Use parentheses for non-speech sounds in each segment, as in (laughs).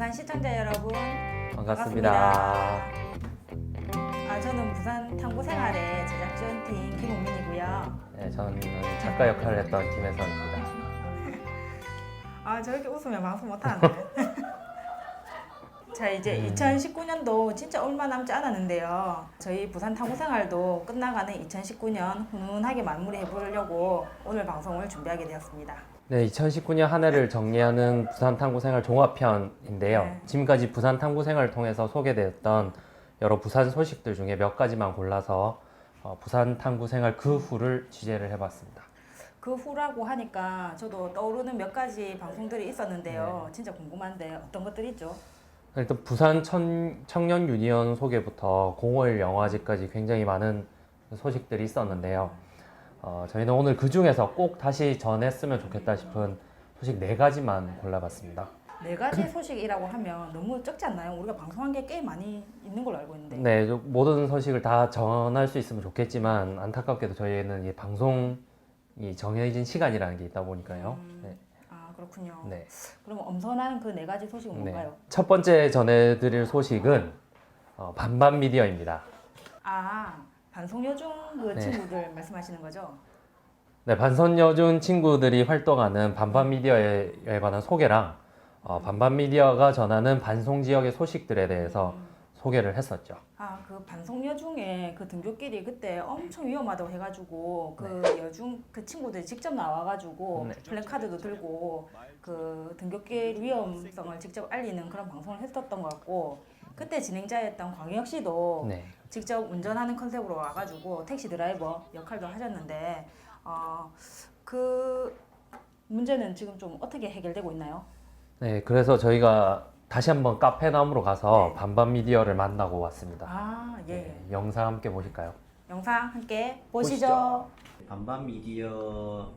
부산 시청자 여러분 반갑습니다. 아, 저는 부산 탐구 생활의 제작지원팀 김우민이고요. 네, 저는 작가 역할을 했던 김혜선입니다. (laughs) 아 저렇게 웃으면 방송 못하는데. (laughs) 자 이제 2019년도 진짜 얼마 남지 않았는데요. 저희 부산 탐구 생활도 끝나가는 2019년 훈훈하게 마무리해 보려고 오늘 방송을 준비하게 되었습니다. 네, 2019년 한 해를 정리하는 부산 탐구 생활 종합편인데요. 네. 지금까지 부산 탐구 생활을 통해서 소개되었던 여러 부산 소식들 중에 몇 가지만 골라서 어, 부산 탐구 생활 그 후를 취재를 해봤습니다. 그 후라고 하니까 저도 떠오르는 몇 가지 방송들이 있었는데요. 진짜 궁금한데 어떤 것들이 있죠? 일단 부산 천, 청년 유니언 소개부터 공월 영화제까지 굉장히 많은 소식들이 있었는데요. 어, 저희는 오늘 그 중에서 꼭 다시 전했으면 좋겠다 싶은 소식 네 가지만 골라봤습니다. 네 가지 소식이라고 하면 너무 적지 않나요? 우리가 방송한 게 꽤 많이 있는 걸로 알고 있는데. 네, 저- 모든 소식을 다 전할 수 있으면 좋겠지만 안타깝게도 저희는 이 방송이 정해진 시간이라는 게 있다 보니까요. 음. 네, 아 그렇군요. 네. 그럼 엄선한 그 네 가지 소식은 네. 뭔가요? 첫 번째 전해드릴 소식은 어, 반반 미디어입니다. 아 반송여중 그 네. 친구들 말씀하시는 거죠? 네, 반선여중 친구들이 활동하는 반반 미디어에 관한 소개랑 어, 반반 미디어가 전하는 반송 지역의 소식들에 대해서 소개를 했었죠. 아 그 반송여 중에 그 등교길이 그때 엄청 위험하다고 해가지고 그 여중 그 친구들이 직접 나와가지고 네. 플랜카드도 들고 그 등교길 위험성을 직접 알리는 그런 방송을 했었던 것 같고 그때 진행자였던 광혁 씨도 네. 직접 운전하는 컨셉으로 와가지고 택시 드라이버 역할도 하셨는데 어, 그 문제는 지금 좀 어떻게 해결되고 있나요? 네, 그래서 저희가 다시 한번 카페남으로 가서 네. 반반 미디어를 만나고 왔습니다. 아 예. 네, 영상 함께 보실까요? 영상 함께 보시죠. 보시죠. 반반 미디어에서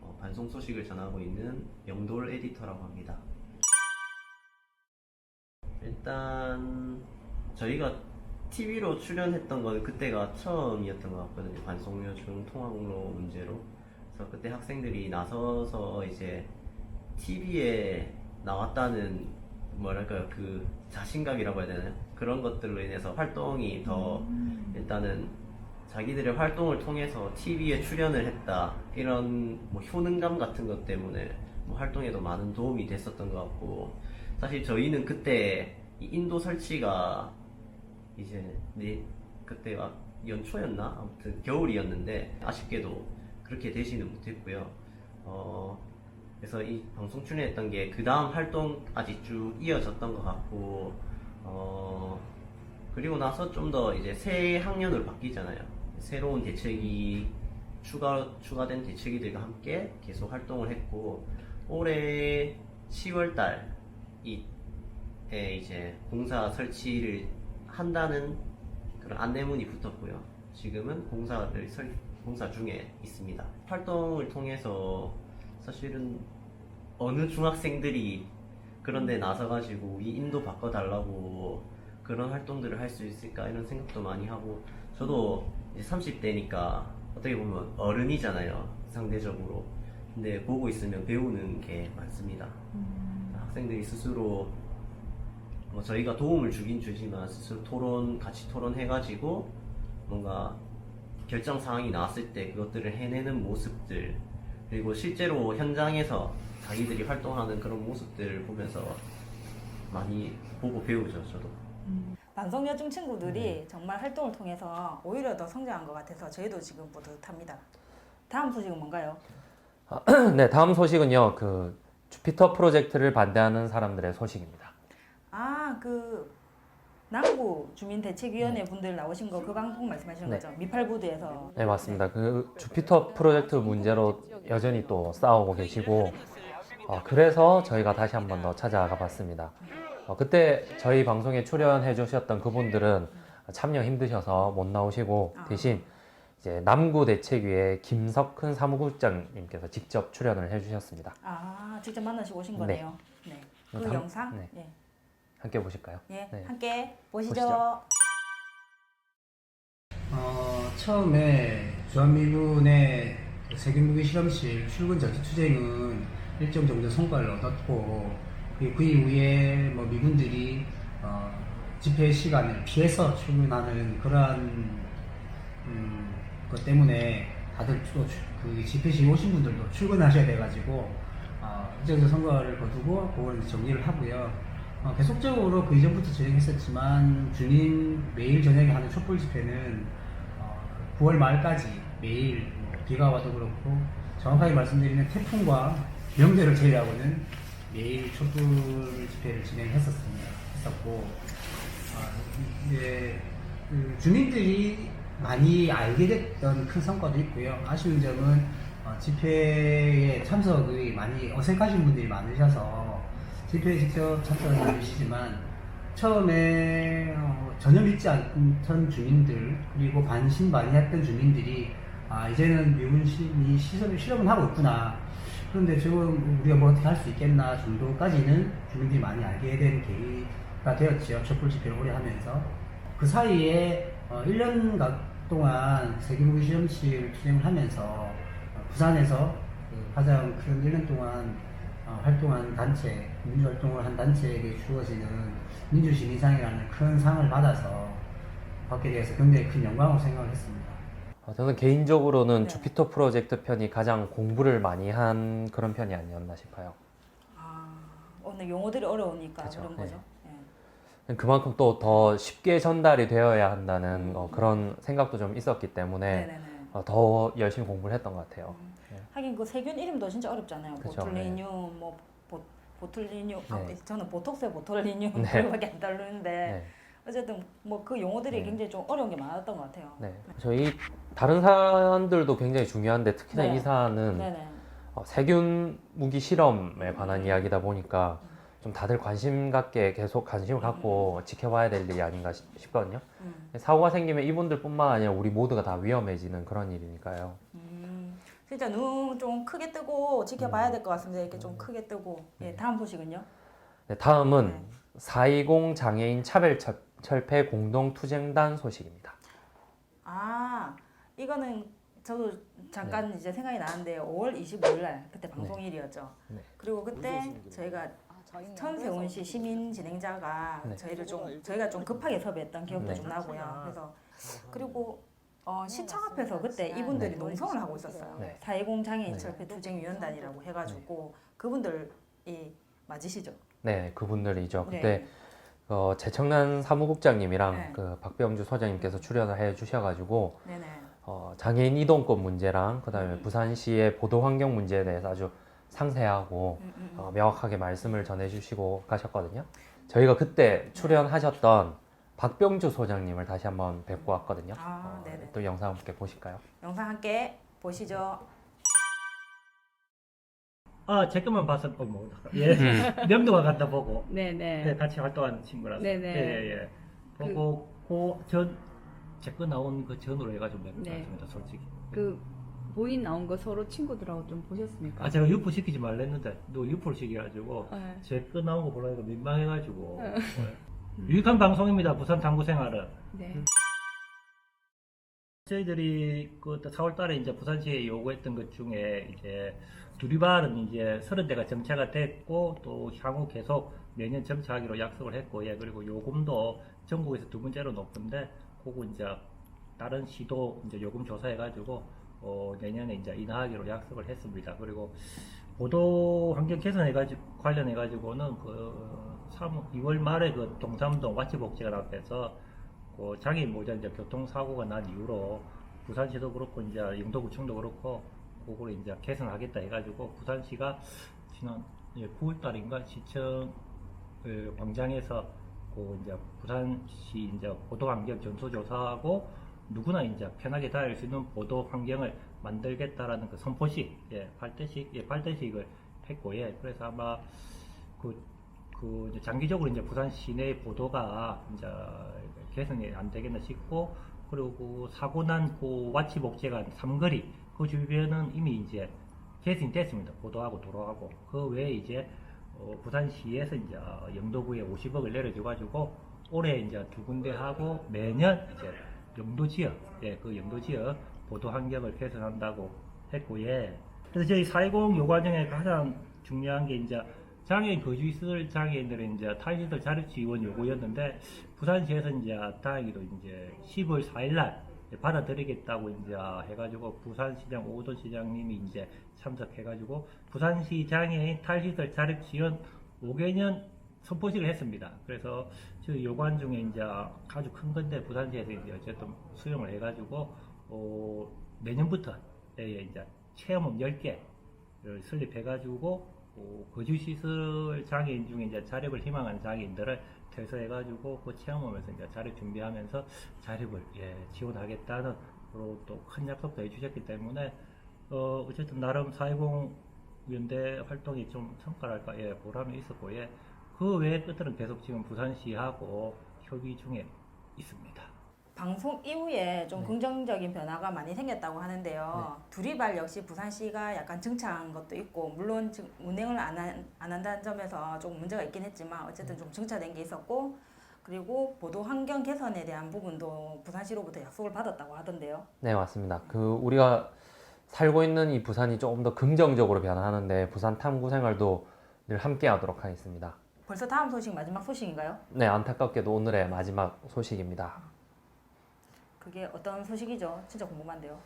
어, 반송 소식을 전하고 있는 영돌 에디터라고 합니다. 일단 저희가 TV로 출연했던 건 그때가 처음이었던 것 같거든요. 반송료 중 통학로 문제로. 그래서 그때 학생들이 나서서 이제 TV에 나왔다는 뭐랄까요 그 자신감이라고 해야 되나요? 그런 것들로 인해서 활동이 더 일단은 자기들의 활동을 통해서 TV에 출연을 했다 이런 뭐 효능감 같은 것 때문에 뭐 활동에도 많은 도움이 됐었던 것 같고 사실 저희는 그때 이 인도 설치가 이제 네 그때가 연초였나 아무튼 겨울이었는데 아쉽게도 그렇게 되지는 못했고요. 어 그래서 이 방송 출연했던 게 그 다음 활동 아직 쭉 이어졌던 것 같고 어 그리고 나서 좀 더 이제 새 학년으로 바뀌잖아요. 새로운 대책이 추가 추가된 대책이들과 함께 계속 활동을 했고 올해 10월 달 에 이제 공사 설치를 한다는 그런 안내문이 붙었고요. 지금은 공사를 설, 공사 중에 있습니다. 활동을 통해서 사실은 어느 중학생들이 그런데 나서가지고 이 인도 바꿔달라고 그런 활동들을 할 수 있을까 이런 생각도 많이 하고 저도 이제 30대니까 어떻게 보면 어른이잖아요 상대적으로 근데 보고 있으면 배우는 게 많습니다 학생들이 스스로 뭐 저희가 도움을 주긴 주지만 스스로 토론 같이 토론해가지고 뭔가 결정 사항이 나왔을 때 그것들을 해내는 모습들 그리고 실제로 현장에서 자기들이 활동하는 그런 모습들을 보면서 많이 보고 배우죠 저도 반송여중 친구들이 네. 정말 활동을 통해서 오히려 더 성장한 것 같아서 저희도 지금 뿌듯합니다. 다음 소식은 뭔가요? (clears throat) 네, 다음 소식은요. 그 주피터 프로젝트를 반대하는 사람들의 소식입니다. 아, 그 남구 주민대책위원회 분들 나오신 거 그 방송 말씀하시는 네. 거죠? 미팔부두에서. 네, 맞습니다. 그 주피터 프로젝트 문제로 여전히 또 싸우고 계시고 어, 그래서 저희가 다시 한 번 더 찾아가 봤습니다. 어, 그때 저희 방송에 출연해 주셨던 그분들은 참여 힘드셔서 못 나오시고 아. 대신 이제 남구 대책위의 김석훈 사무국장님께서 직접 출연을 해 주셨습니다. 아, 직접 만나시고 오신 네. 거네요. 네. 그 다음- 영상? 네. 예. 함께 보실까요? 예. 네. 함께 보시죠. 보시죠. 어, 처음에 주한미군의 그 세계무기 실험실 출근 저지 투쟁은 일정 정도 성과를 얻었고 그리고 그 이후에 뭐 미군들이 어, 집회 시간을 피해서 출근하는 그러한 음, 것 때문에 다들 또그 집회시 오신 분들도 출근하셔야 돼가지고 어, 이 정도 선거를 거두고 그걸 이제 정리를 하고요. 어, 계속적으로 그 이전부터 진행했었지만 주님 매일 저녁에 하는 촛불 집회는 어, 9월 말까지 매일 뭐 비가 와도 그렇고 정확하게 말씀드리면 태풍과 명절을 제외하고는 매일 촛불 집회를 진행했었습니다. 했었고 아, 이제 그 주민들이 많이 알게 됐던 큰 성과도 있고요. 아쉬운 점은 어, 집회에 참석이 많이 어색하신 분들이 많으셔서 집회에 직접 참석해 주시지만 처음에 어, 전혀 믿지 않던 주민들 그리고 반신반의했던 주민들이 아 이제는 미군이 시설을 실험을 하고 있구나. 그런데 지금 우리가 뭐 어떻게 할 수 있겠나 정도까지는 주민들이 많이 알게 된 계기가 되었죠 촛불 집회를 오래 하면서. 그 사이에 어, 1년 동안 세계무기 시험실 진행을 하면서 어, 부산에서 그 가장 큰 1년 동안 어, 활동한 단체, 민주활동을 한 단체에게 주어지는 민주시민상이라는 큰 상을 받아서 받게 되어서 굉장히 큰 영광으로 생각을 했습니다. 어, 저는 개인적으로는 네. 주피터 프로젝트 편이 가장 공부를 많이 한 그런 편이 아니었나 싶어요. 아, 오늘 용어들이 어려우니까 그쵸, 그런 네. 거죠. 예. 그만큼 또 더 쉽게 전달이 되어야 한다는 어, 그런 생각도 좀 있었기 때문에. 어, 더 열심히 공부를 했던 것 같아요. 하긴 그 세균 이름도 진짜 어렵잖아요. 그쵸, 보툴리늄, 뭐 보, 보툴리늄, 아, 네. 저는 보톡스에 보툴리늄 네. 그거밖에 안 따르는데 네. 어쨌든 뭐 그 용어들이 네. 굉장히 좀 어려운 게 많았던 것 같아요. 네. 저희 다른 사안들도 굉장히 중요한데 특히나 네. 이 사안은 네네. 어, 세균 무기 실험에 관한 음. 이야기다 보니까 좀 다들 관심 갖게 계속 관심을 갖고 지켜봐야 될 일이 아닌가 싶- 싶거든요. 음. 사고가 생기면 이분들뿐만 아니라 우리 모두가 다 위험해지는 그런 일이니까요. 음, 진짜 눈 좀 크게 뜨고 지켜봐야 음. 될것 같습니다. 이렇게 좀 크게 뜨고. 예, 다음 소식은요? 네, 다음은 네. 420 장애인 차별 철- 철폐 공동 투쟁단 소식입니다. 아, 이거는 저도 잠깐 네. 이제 생각이 나는데요. 5월 25일 날 그때 방송일이었죠. 네. 그리고 그때 저희가 천세훈 씨 시민 진행자가 네. 저희를 좀 저희가 좀 급하게 섭외했던 기억도 네. 좀 나고요. 그래서 그리고 어, 시청 앞에서 그때 이분들이 네. 농성을 하고 있었어요. 네. 420 장애인 네. 철폐 투쟁위원단이라고 해가지고 그분들이 맞으시죠? 네, 그분들이죠. 네. 그때 어, 재청난 사무국장님이랑 네. 그 박병주 소장님께서 출연을 해 주셔가지고 네네. 어, 장애인 이동권 문제랑 그다음에 음. 부산시의 보도 환경 문제에 대해서 아주 상세하고 음, 음, 음. 어, 명확하게 말씀을 전해주시고 가셨거든요. 저희가 그때 출연하셨던 박병주 소장님을 다시 한번 뵙고 왔거든요. 아, 어, 네네. 또 영상 함께 보실까요? 영상 함께 보시죠. 아, 제 것만 봤었고, 뭐. (laughs) 예. 음. (laughs) 명도가 갔다 보고. 네네. 네, 같이 활동하는 친구라서. 네네. 예, 예, 예. 보고, 그, 전, 제 거 나온 그 전으로 해가지고 몇 네. 봤습니다, 솔직히. 그 보인 나온 거 서로 친구들하고 좀 보셨습니까? 아, 제가 유포 시키지 말랬는데, 너 유포를 시켜가지고, 네. 제 거 나온 거 보려니까 민망해가지고. 네. 예. 유익한 방송입니다, 부산 당구 생활은. 네. 저희들이 그 4월 달에 이제 부산시에 요구했던 것 중에 이제 두리발은 이제 서른 대가 정차가 됐고 또 향후 계속 내년 정차하기로 약속을 했고 예 그리고 요금도 전국에서 두 번째로 높은데 그거 이제 다른 시도 이제 요금 조사해 가지고 어 내년에 이제 인하하기로 약속을 했습니다. 그리고 보도 환경 개선해 가지고 관련해 가지고는 그 3, 2월 말에 그 동삼동 와치복지관 앞에서 그 장애인 모자 이제 교통사고가 난 이후로 부산시도 그렇고 이제 영도구청도 그렇고 그거를 이제 개선하겠다 해가지고 부산시가 지난 9월 달인가 시청 그 광장에서 그 이제 부산시 이제 보도 환경 전수조사하고 누구나 이제 편하게 다닐 수 있는 보도 환경을 만들겠다라는 그 선포식, 예, 발대식, 예, 발대식을 했고, 예, 그래서 아마 그, 그 이제 장기적으로 이제 부산 시내 보도가 이제 개선이 안 되겠나 싶고, 그리고 그 사고 난그 와치복지관 삼거리 그 주변은 이미 이제 개선이 됐습니다. 보도하고 도로하고 그 외에 이제 어, 부산시에서 이제 영도구에 50억을 내려줘가지고 올해 이제 두 군데 하고 매년 이제 영도 지역, 예, 그 영도 지역 보도 환경을 개선한다고 했고, 예. 그래서 저희 420 요구 중에 가장 중요한 게 이제 장애인 거주 있을 장애인들은 이제 탈시설 자립 지원 요구였는데 부산시에서 이제 다행히도 이제 10월 4일날 받아들이겠다고 이제 해가지고 부산시장 오don 시장님이 이제 참석해가지고 부산시 장애인 탈시설 자립 지원 5개년 선포식을 했습니다. 그래서 저희 요관 중에 이제 아주 큰 건데 부산시에서 이제 어쨌든 수용을 해가지고 어, 내년부터 예, 이제 체험업 10개를 설립해가지고 어, 거주시설 장애인 중에 이제 자립을 희망하는 장애인들을 퇴소해가지고 그 체험하면서 이제 자립 준비하면서 자립을 예, 지원하겠다는 그리고 또큰 약속도 해주셨기 때문에 어, 어쨌든 나름 420 연대 활동이 좀 성과랄까 예, 보람이 있었고 예, 그 외의 것들은 계속 지금 부산시하고 협의 중에 있습니다. 방송 이후에 좀 네. 긍정적인 변화가 많이 생겼다고 하는데요. 두리발 역시 부산시가 약간 증차한 것도 있고 물론 지금 운행을 안, 한, 안 한다는 점에서 조금 문제가 있긴 했지만 어쨌든 좀 증차된 게 있었고 그리고 보도 환경 개선에 대한 부분도 부산시로부터 약속을 받았다고 하던데요. 네, 맞습니다. 그 우리가 살고 있는 이 부산이 조금 더 긍정적으로 변화하는데 부산 탐구 생활도 늘 함께 하도록 하겠습니다. 벌써 다음 소식 마지막 소식인가요? 네, 안타깝게도 오늘의 마지막 소식입니다. 그게 어떤 소식이죠? 진짜 궁금한데요.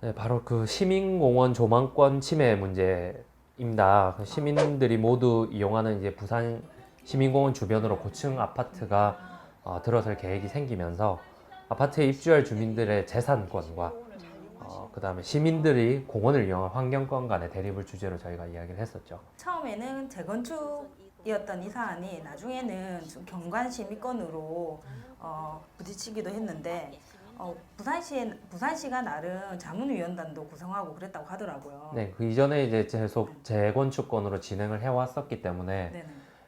네, 바로 그 시민공원 조망권 침해 문제입니다. 그 시민들이 모두 이용하는 이제 부산 시민공원 주변으로 고층 아파트가 어, 들어설 계획이 생기면서 아파트에 입주할 주민들의 재산권과 어, 그다음에 시민들이 공원을 이용할 환경권 간의 대립을 주제로 저희가 이야기를 했었죠. 처음에는 재건축이었던 이 사안이 나중에는 좀 경관 심의권으로 어, 부딪히기도 했는데 어, 부산시 부산시가 나름 자문위원단도 구성하고 그랬다고 하더라고요. 네, 그 이전에 이제 계속 재건축권으로 진행을 해왔었기 때문에 네네.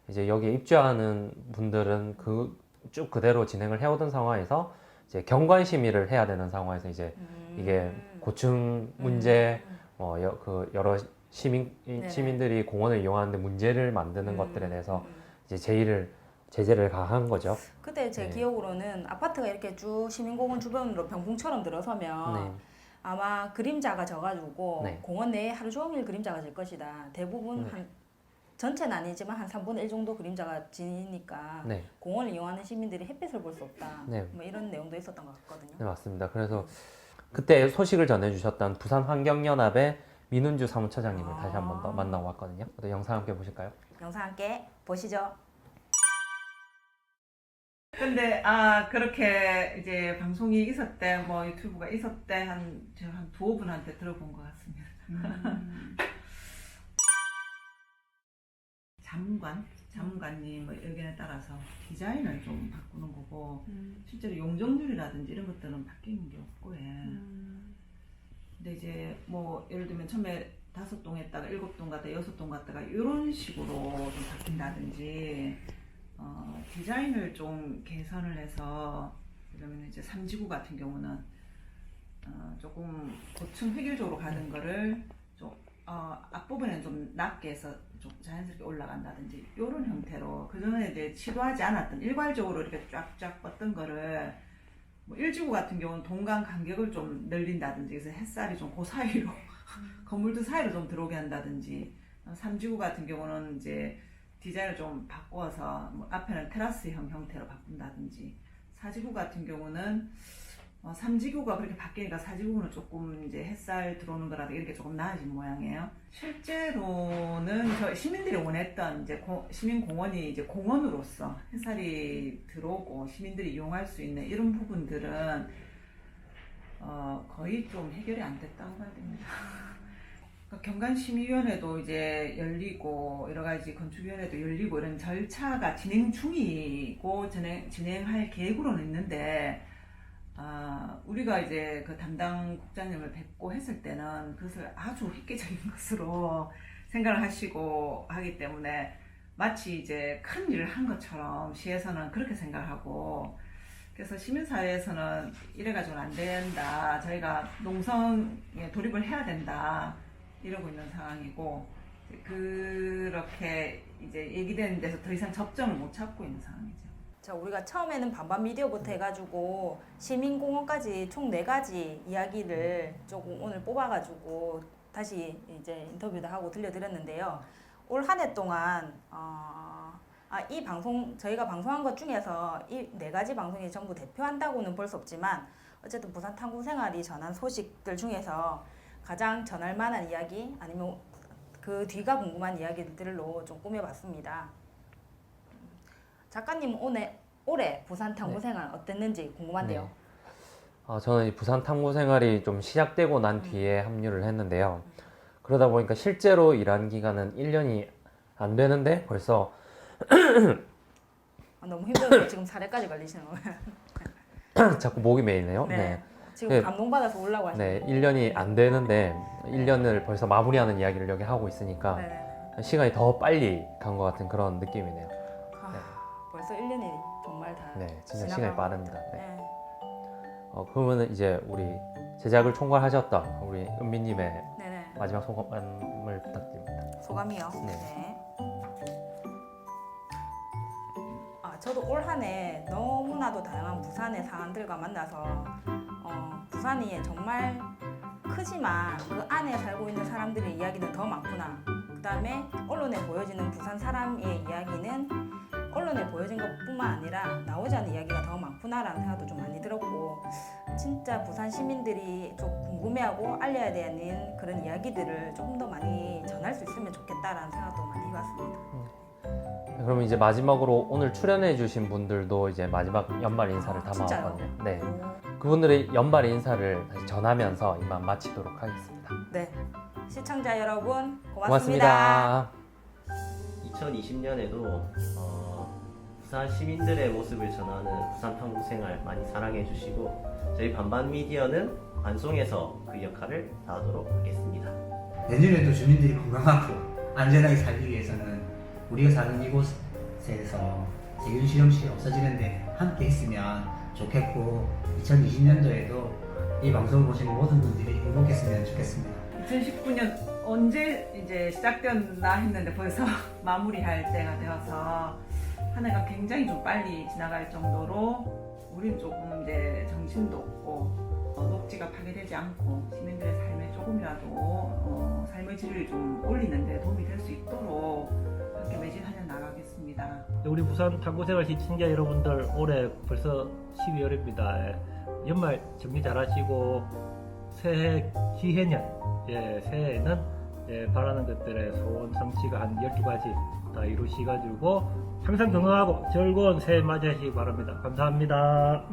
이제 여기에 입주하는 분들은 그 쭉 그대로 진행을 해오던 상황에서 이제 경관 심의를 해야 되는 상황에서 이제 음. 이게 고층 문제, 음. 어, 여, 그 여러 시민 네네. 시민들이 공원을 이용하는데 문제를 만드는 음. 것들에 대해서 음. 이제 제의를 제재를 가한 거죠. 그때 제 네. 기억으로는 아파트가 이렇게 쭉 시민공원 주변으로 병풍처럼 들어서면 네, 아마 그림자가 져가지고 네. 공원 내에 하루 종일 그림자가 질 것이다. 대부분 네. 한 전체는 아니지만 한 3분의 1 정도 그림자가 지니까 네, 공원을 이용하는 시민들이 햇빛을 볼 수 없다. 네. 뭐 이런 내용도 있었던 것 같거든요. 네 맞습니다. 그래서 그때 소식을 전해주셨던 부산 환경연합의 민은주 사무처장님을 다시 한 번더 아. 만나고 왔거든요. 또 영상 함께 보실까요? 영상 함께 보시죠. 근데 아 그렇게 이제 방송이 있었대 뭐 유튜브가 있었대 한저한 두어 분한테 들어본 것 같습니다. (laughs) 자문관? 자문관님 뭐 의견에 따라서 디자인을 좀 바꾸는 거고 실제로 용적률이라든지 이런 것들은 바뀌는 게 없고 예. 근데 이제 뭐 예를 들면 처음에 다섯 동 했다가 일곱 동 갔다 여섯 동 갔다가 이런 식으로 좀 바뀐다든지 어, 디자인을 좀 개선을 해서 그러면 이제 삼지구 같은 경우는 어, 조금 고층 획일적으로 가는 거를 좀 어, 앞부분에는 좀 낮게 해서 좀 자연스럽게 올라간다든지 이런 형태로 그 전에 이제 시도하지 않았던 일괄적으로 이렇게 쫙쫙 뻗던 거를 뭐 일지구 같은 경우는 동간 간격을 좀 늘린다든지 그래서 햇살이 좀 그 사이로 (laughs) 건물들 사이로 좀 들어오게 한다든지 어, 삼지구 같은 경우는 이제 디자인을 좀 바꿔서 뭐 앞에는 테라스형 형태로 바꾼다든지 사지구 같은 경우는 어, 삼지구가 그렇게 바뀌니까 사지구는 조금 이제 햇살 들어오는 거라도 이렇게 조금 나아진 모양이에요. 실제로는 저 시민들이 원했던 이제 고- 시민공원이 이제 공원으로서 햇살이 들어오고 시민들이 이용할 수 있는 이런 부분들은 어, 거의 좀 해결이 안 됐다고 봐야 됩니다. 그러니까 경관심의위원회도 이제 열리고 여러 가지 건축위원회도 열리고 이런 절차가 진행 중이고 진행, 진행할 계획으로는 있는데 아, 우리가 이제 그 담당 국장님을 뵙고 했을 때는 그것을 아주 획기적인 (laughs) 것으로 생각을 하시고 하기 때문에 마치 이제 큰 일을 한 것처럼 시에서는 그렇게 생각하고 그래서 시민사회에서는 이래가지고는 안 된다. 저희가 농성에 돌입을 해야 된다. 이러고 있는 상황이고 그렇게 이제 얘기되는 데서 더 이상 접점을 못 찾고 있는 상황이죠. 자, 우리가 처음에는 반반 미디어부터 해가지고 시민공원까지 총 네 가지 이야기를 조금 오늘 뽑아가지고 다시 이제 인터뷰도 하고 들려드렸는데요. 올 한 해 동안 어, 아, 이 방송 저희가 방송한 것 중에서 이 네 가지 방송이 전부 대표한다고는 볼 수 없지만 어쨌든 부산 탐구 생활이 전한 소식들 중에서 가장 전할 만한 이야기 아니면 그 뒤가 궁금한 이야기들로 좀 꾸며봤습니다. 작가님 올해 올해 부산 탐구 네. 생활 어땠는지 궁금한데요. 네. 어, 저는 이 부산 탐구 생활이 좀 시작되고 난 뒤에 합류를 했는데요. 그러다 보니까 실제로 일한 기간은 1년이 안 되는데 벌써 아, 너무 힘들어서 지금 사례까지 걸리시는 거예요. (laughs) 자꾸 목이 메이네요. 네. 네. 지금 네. 감동받아서 올라고 하시는 네, 1년이 안 되는데 1년을 벌써 마무리하는 이야기를 여기 하고 있으니까 네. 시간이 더 빨리 간 것 같은 그런 느낌이네요. 아, 네. 벌써 1년이 정말 다 네, 진짜 시간이 것 빠릅니다. 네. 네. 어, 그러면 이제 우리 제작을 총괄하셨던 우리 은비님의 네네. 마지막 소감을 부탁드립니다. 소감이요. 네. 네. 아, 저도 올 한 해 너무나도 다양한 부산의 사람들과 만나서 어, 부산이 정말 크지만 그 안에 살고 있는 사람들의 이야기는 더 많구나. 그 다음에 언론에 보여지는 부산 사람의 이야기는 언론에 보여진 것뿐만 아니라 나오지 않는 이야기가 더 많구나라는 생각도 좀 많이 들었고 진짜 부산 시민들이 좀 궁금해하고 알려야 되는 그런 이야기들을 조금 더 많이 전할 수 있으면 좋겠다라는 생각도 많이 해봤습니다. 그럼 이제 마지막으로 오늘 출연해 주신 분들도 이제 마지막 연말 인사를 아? 담아왔거든요. 네, 그분들의 연말 인사를 다시 전하면서 이만 마치도록 하겠습니다. 네. 시청자 여러분 고맙습니다. 고맙습니다. 2020년에도 어, 부산 시민들의 모습을 전하는 부산 탐구 생활 많이 사랑해 주시고 저희 반반 미디어는 반송에서 그 역할을 다하도록 하겠습니다. 내년에도 주민들이 건강하고 안전하게 살기 위해서는 우리가 사는 이곳에서 세균 실험실이 없어지는데 함께 했으면 좋겠고 2020년도에도 이 방송을 보시는 모든 분들이 행복했으면 좋겠습니다. 2019년 언제 이제 시작되었나 했는데 벌써 (laughs) 마무리할 때가 되어서 한 해가 굉장히 좀 빨리 지나갈 정도로 우린 조금 이제 정신도 없고 어, 녹지가 파괴되지 않고 시민들의 삶에 조금이라도 어, 삶의 질을 좀 올리는 데 도움이 될 수 있도록 함께 매진하여 나가겠습니다. 우리 부산 탐구생활 시청자 여러분들 올해 벌써 12월입니다. 연말 정리 잘하시고 새해 기해년 예, 새해에는 예, 바라는 것들의 소원 성취가 한 12가지 다 이루시가지고 항상 건강하고 즐거운 새해 맞이하시기 바랍니다. 감사합니다.